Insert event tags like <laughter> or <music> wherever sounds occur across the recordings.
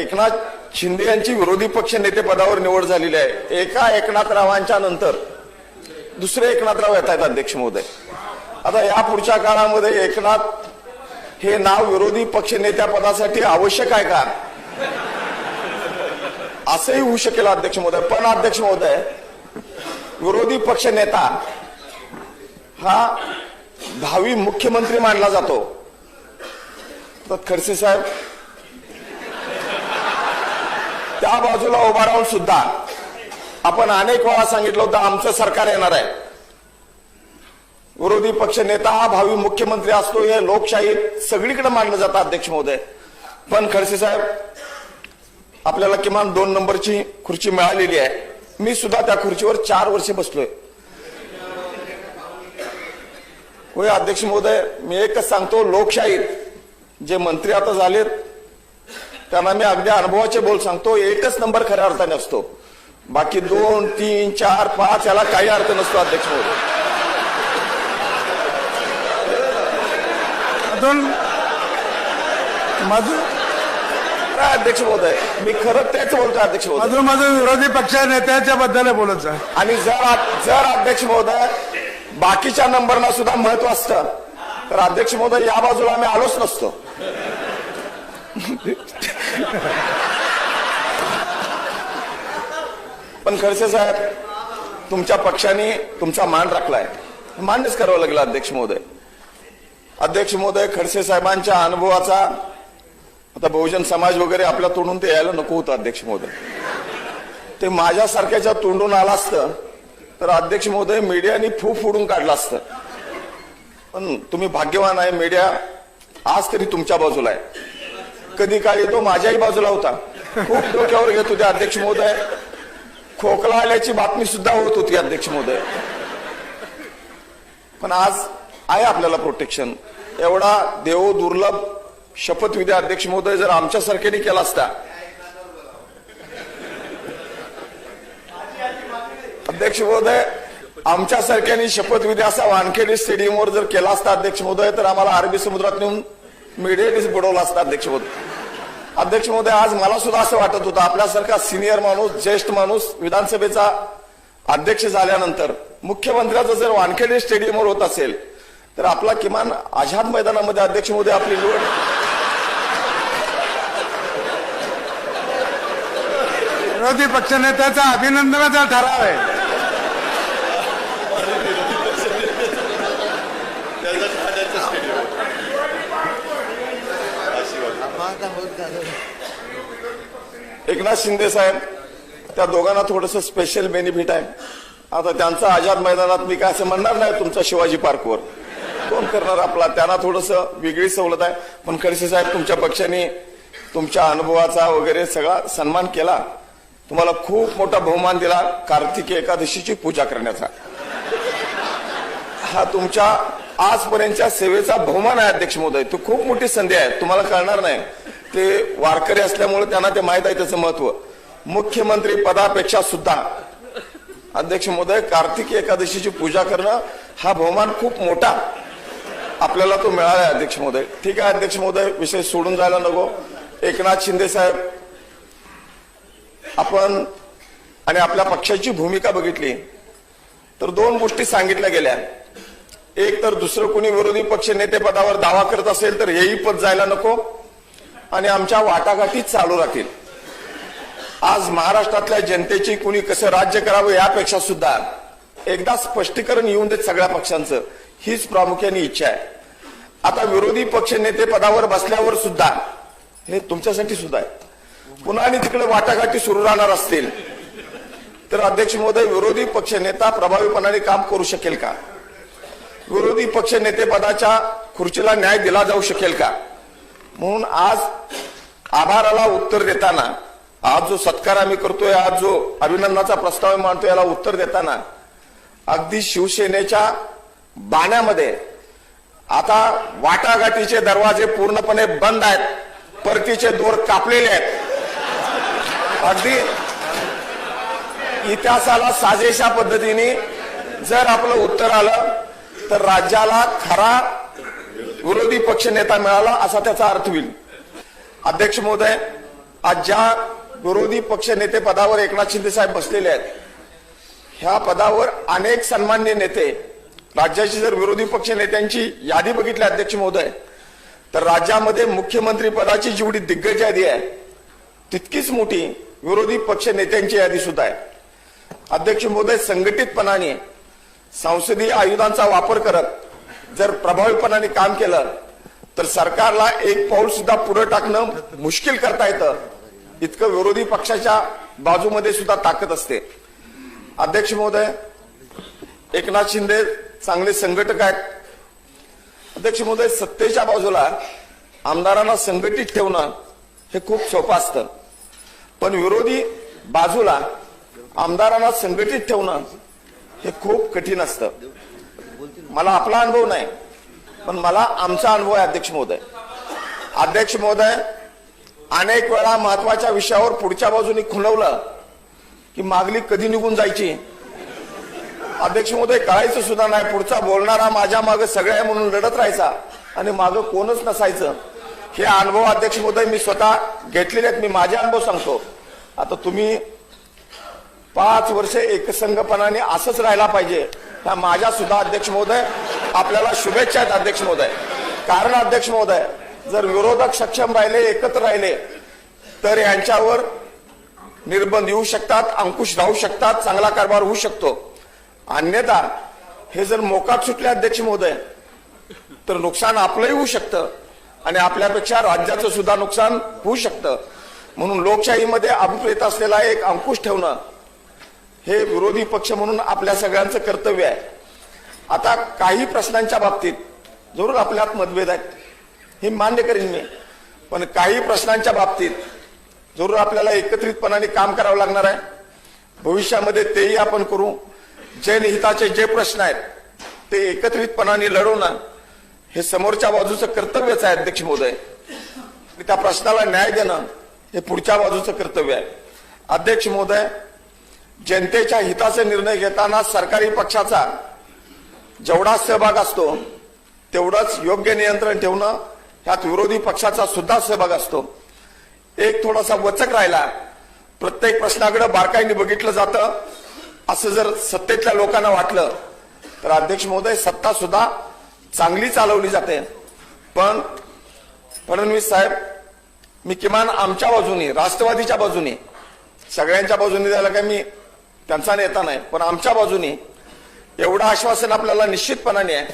एकनाथ शिंदे यांची विरोधी पक्ष नेते पदावर निवड झालेली आहे. एका एकनाथरावांच्या नंतर दुसरे एकनाथराव येत आहेत अध्यक्ष महोदय. आता या पुढच्या काळामध्ये एकनाथ हे नाव विरोधी पक्ष नेत्या पदासाठी आवश्यक आहे का? असंही होऊ शकेल अध्यक्ष महोदय. पण अध्यक्ष महोदय विरोधी पक्ष नेता हा भावी मुख्यमंत्री मानला जातो. तर खडसे साहेब त्या बाजूला उभा राहून सुद्धा आपण अनेक वेळा सांगितलं होतं आमचं सरकार येणार आहे. विरोधी पक्ष नेता हा भावी मुख्यमंत्री असतो हे लोकशाहीत सगळीकडे मानलं जातं अध्यक्ष महोदय. पण खडसे साहेब आपल्याला किमान दोन नंबरची खुर्ची मिळालेली आहे. मी सुद्धा त्या खुर्चीवर चार वर्षे बसलोय. होय अध्यक्ष महोदय मी एकच सांगतो लोकशाहीत जे मंत्री आता झालेत त्यांना मी अगदी अनुभवाचे बोल सांगतो एकच नंबर खऱ्या अर्थाने असतो. बाकी दोन तीन चार पाच याला काही अर्थ नसतो अध्यक्ष महोदय अध्यक्ष महोदय? मी खरं तेच बोलतो अध्यक्ष महोदय. मधून विरोधी पक्ष नेत्याच्या बद्दल बोलत जा. आणि जर जर अध्यक्ष महोदय बाकीच्या नंबरला सुद्धा महत्त्व असतं तर अध्यक्ष महोदय या बाजूला आम्ही आलोच नसतो. <laughs> पण खडसे साहेब तुमच्या पक्षाने तुमचा मान राखलाय. मान्यच करावं लागलं अध्यक्ष महोदय. अध्यक्ष महोदय खडसे साहेबांच्या अनुभवाचा आता बहुजन समाज वगैरे आपल्या तोंडून ते यायला नको होतं अध्यक्ष महोदय. ते माझ्यासारख्याच्या तोंडून आलं असतं तर अध्यक्ष महोदय मीडियाने फू फोडून काढलं असतं. पण तुम्ही भाग्यवान आहे मीडिया आज तरी तुमच्या बाजूला आहे. कधी काळ तो माझ्याही बाजूला होता. खूप डोक्यावर घेत होते अध्यक्ष महोदय. खोकला आल्याची बातमी सुद्धा होत होती अध्यक्ष महोदय. पण आज आहे आपल्याला प्रोटेक्शन एवढा देव दुर्लभ शपथविधी अध्यक्ष महोदय जर आमच्या सारख्याने केला असता. अध्यक्ष महोदय आमच्या सरकारने शपथविधी असा वानखेडे स्टेडियमवर जर केला असता अध्यक्ष महोदय तर आम्हाला अरबी समुद्रात नेऊन मीडियानेच बुडवला असता अध्यक्ष महोदय. अध्यक्ष महोदय आज मला सुद्धा असं वाटत होतं आपल्यासारखा सिनियर माणूस ज्येष्ठ माणूस विधानसभेचा अध्यक्ष झाल्यानंतर मुख्यमंत्र्याचं जर वानखेडे स्टेडियमवर होत असेल तर आपला किमान आझाद मैदानामध्ये अध्यक्ष महोदय आपली निवड विरोधी पक्ष नेत्याचा अभिनंदनाचा ठराव आहे. एकनाथ शिंदे साहेब त्या दोघांना थोडस स्पेशल बेनिफिट आहे. आता त्यांचं आझाद मैदानात मी काय असं म्हणणार नाही तुमचा शिवाजी पार्कवर. कोण करणार आपला? त्यांना थोडस वेगळी सवलत आहे. पण खडसे साहेब तुमच्या पक्षाने तुमच्या अनुभवाचा वगैरे सगळा सन्मान केला. तुम्हाला खूप मोठा बहुमान दिला कार्तिकी एकादशीची पूजा करण्याचा. हा तुमच्या आजपर्यंतच्या सेवेचा बहुमान आहे अध्यक्ष महोदय. तो खूप मोठी संधी आहे. तुम्हाला कळणार नाही. ते वारकरी असल्यामुळे त्यांना ते माहीत आहे त्याचं महत्त्व. मुख्यमंत्री पदापेक्षा सुद्धा. अध्यक्ष महोदय कार्तिक एकादशीची पूजा करणं हा बहुमान खूप मोठा आपल्याला तो मिळाला आहे अध्यक्ष महोदय. ठीक आहे अध्यक्ष महोदय विषय सोडून जायला नको. एकनाथ शिंदे साहेब आपण आणि आपल्या पक्षाची भूमिका बघितली. तर दोन गोष्टी सांगितल्या गेल्या. एक तर दुसरं कुणी विरोधी पक्ष नेते पदावर दावा करत असेल तर हेही पद जायला नको. आणि आमच्या वाटाघाटीच चालू राहतील. आज महाराष्ट्रातल्या जनतेची कुणी कसं राज्य करावं यापेक्षा सुद्धा एकदा स्पष्टीकरण येऊन देत सगळ्या पक्षांचं हीच प्रामुख्याने इच्छा आहे. आता विरोधी पक्ष नेते पदावर बसल्यावर सुद्धा हे तुमच्यासाठी सुद्धा आहे. पुन्हा आणि तिकडे वाटाघाटी सुरू राहणार असतील. तर अध्यक्ष महोदय विरोधी पक्ष नेता प्रभावीपणाने काम करू शकेल का? विरोधी पक्ष नेते पदाच्या खुर्चीला न्याय दिला जाऊ शकेल का? म्हणून आज आभाराला उत्तर देताना आज जो सत्कार आम्ही करतोय आज जो अभिनंदनाचा प्रस्ताव मांडतोय याला उत्तर देताना अगदी शिवसेनेच्या बाण्यामध्ये आता वाटाघाटीचे दरवाजे पूर्णपणे बंद आहेत परतीचे दोर कापलेले आहेत. अगदी इतिहासाला साजेशा पद्धतीने जर आपलं उत्तर आलं तर राज्याला खरा विरोधी पक्ष नेता मिळाला असा त्याचा अर्थ होईल. अध्यक्ष महोदय आज ज्या विरोधी पक्ष नेते पदावर एकनाथ शिंदे साहेब बसलेले आहेत ह्या पदावर अनेक सन्मान्य नेते राज्याची जर विरोधी पक्ष नेत्यांची यादी बघितली अध्यक्ष महोदय तर राज्यामध्ये मुख्यमंत्री पदाची जेवढी दिग्गज यादी आहे तितकीच मोठी विरोधी पक्ष नेत्यांची यादी सुद्धा आहे. अध्यक्ष महोदय संघटितपणाने संसदीय आयुधांचा वापर करत जर प्रभावीपणाने काम केलं तर सरकारला एक पाऊल सुद्धा पुढे टाकणं मुश्किल करता येतं. इतकं विरोधी पक्षाच्या बाजूमध्ये सुद्धा ताकद असते. अध्यक्ष महोदय एकनाथ शिंदे चांगले संघटक आहेत. अध्यक्ष महोदय सत्तेच्या बाजूला आमदारांना संघटित ठेवणं हे खूप सोपं असतं. पण विरोधी बाजूला आमदारांना संघटित ठेवणं हे खूप कठीण असतं. मला आपला अनुभव नाही पण मला आमचा अनुभव आहे अध्यक्ष महोदय. अध्यक्ष महोदय अनेक वेळा महत्त्वाच्या विषयावर पुढच्या बाजूने खुणवलं की मागली कधी निघून जायची? अध्यक्ष महोदय कळायचं सुद्धा नाही. पुढचा बोलणारा माझ्या मागे सगळ्या म्हणून लढत राहायचा आणि मागं कोणच नसायचं. हे अनुभव अध्यक्ष महोदय मी स्वतः घेतलेले आहेत. मी माझे अनुभव सांगतो. आता तुम्ही पाच वर्ष एकसंघपणाने असंच राहायला पाहिजे. ह्या माझ्या सुद्धा अध्यक्ष महोदय आपल्याला शुभेच्छा आहेत अध्यक्ष महोदय. कारण अध्यक्ष महोदय जर विरोधक सक्षम राहिले एकत्र राहिले तर यांच्यावर निर्बंध येऊ शकतात अंकुश राहू शकतात चांगला कारभार होऊ शकतो. अन्यथा हे जर मोकाट सुटले अध्यक्ष महोदय तर नुकसान आपलंही होऊ शकतं आणि आपल्यापेक्षा राज्याचं सुद्धा नुकसान होऊ शकतं. म्हणून लोकशाहीमध्ये अभिप्रेत असलेला एक अंकुश ठेवणं हे विरोधी पक्ष म्हणून आपल्या सगळ्यांचं कर्तव्य आहे. आता काही प्रश्नांच्या बाबतीत जरूर आपल्यात मतभेद आहेत. हे मान्य करीन मी पण काही प्रश्नांच्या बाबतीत जरूर आपल्याला एकत्रितपणाने काम करावं लागणार आहे. भविष्यामध्ये तेही आपण करू. जनहिताचे जे प्रश्न आहेत ते एकत्रितपणाने लढवणं हे समोरच्या बाजूचं कर्तव्यच आहे अध्यक्ष महोदय. त्या प्रश्नाला न्याय देणं हे पुढच्या बाजूचं कर्तव्य आहे. अध्यक्ष महोदय जनतेच्या हिताचे निर्णय घेताना सरकारी पक्षाचा जेवढा सहभाग असतो तेवढंच योग्य नियंत्रण ठेवणं ह्यात विरोधी पक्षाचा सुद्धा सहभाग असतो. एक थोडासा वचक राहिला. प्रत्येक प्रश्नाकडे बारकाईने बघितलं जातं. असं जर सत्तेतल्या लोकांना वाटलं तर अध्यक्ष महोदय सत्ता सुद्धा चांगली चालवली जाते. पण फडणवीस साहेब मी किमान आमच्या बाजूने राष्ट्रवादीच्या बाजूने सगळ्यांच्या बाजूने द्यायला काय मी त्यांचा नेता नाही पण आमच्या बाजूने एवढं आश्वासन आपल्याला निश्चितपणाने आहे.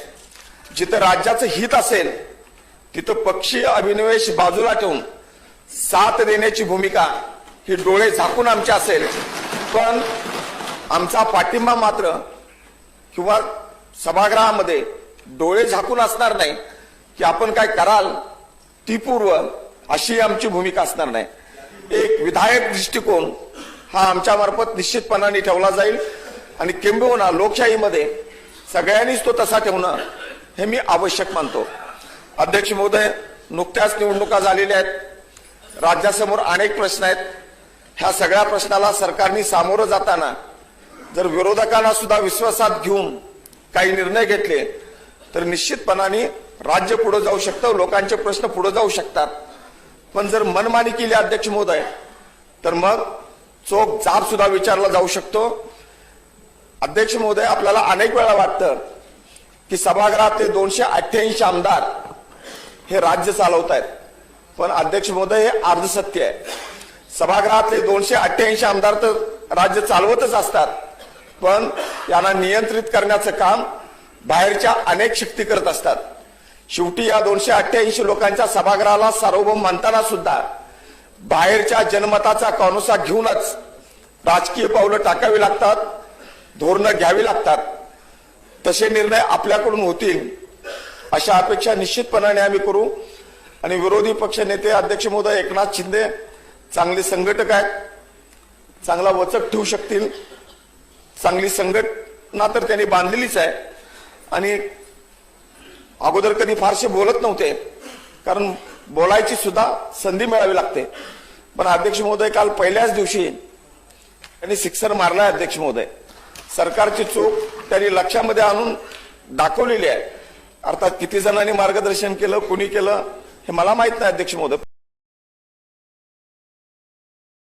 जिथं राज्याचं हित असेल तिथं पक्षीय अभिनिवेश बाजूला ठेवून साथ देण्याची भूमिका ही डोळे झाकून आमची असेल. पण आमचा पाठिंबा मात्र किंवा सभागृहामध्ये डोळे झाकून असणार नाही की आपण काय कराल ती पूर्व अशी आमची भूमिका असणार नाही. एक विधायक दृष्टिकोन हा आमच्या मार्फत निश्चितपणाने ठेवला जाईल. आणि किंबहुना लोकशाहीमध्ये सगळ्यांनीच तो तसा ठेवणं हे मी आवश्यक मानतो. अध्यक्ष महोदय नुकत्याच निवडणुका झालेल्या आहेत. राज्यासमोर अनेक प्रश्न आहेत. ह्या सगळ्या प्रश्नाला सरकारने सामोरं जाताना जर विरोधकांना सुद्धा विश्वासात घेऊन काही निर्णय घेतले तर निश्चितपणाने राज्य पुढे जाऊ शकतं लोकांचे प्रश्न पुढे जाऊ शकतात. पण जर मनमानी केली अध्यक्ष महोदय तर मग चोख जाब सुद्धा विचारला जाऊ शकतो. अध्यक्ष महोदय आपल्याला अनेक वेळा वाटतं की सभागृहातले दोनशे अठ्ठ्याऐंशी आमदार हे राज्य चालवत आहेत पण अध्यक्ष महोदय हे अर्धसत्य आहे. सभागृहातले दोनशे अठ्ठ्याऐंशी आमदार तर राज्य चालवतच असतात. पण यांना नियंत्रित करण्याचं काम बाहेरच्या अनेक शक्ती करत असतात. शेवटी या दोनशे अठ्ठ्याऐंशी लोकांच्या सभागृहाला सार्वभौम म्हणताना सुद्धा बाहेरच्या जनमताचा कॉनुसा घेऊनच राजकीय पावलं टाकावी लागतात धोरणं घ्यावी लागतात. तसे निर्णय आपल्याकडून होतील अशा अपेक्षा निश्चितपणाने आम्ही करू. आणि विरोधी पक्ष नेते अध्यक्ष महोदय एकनाथ शिंदे चांगले संघटक आहेत. चांगला वचक ठेवू शकतील. चांगली संघटना तर त्यांनी बांधलेलीच आहे. आणि अगोदर कधी फारसे बोलत नव्हते. कारण बोलायची सुद्धा संधी मिळावी लागते. पण अध्यक्ष महोदय काल पहिल्याच दिवशी त्यांनी सिक्सर मारलाय अध्यक्ष महोदय. सरकारची चूक त्यांनी लक्षामध्ये आणून दाखवलेली आहे. अर्थात किती जणांनी मार्गदर्शन केलं कुणी केलं हे मला माहीत नाही अध्यक्ष महोदय.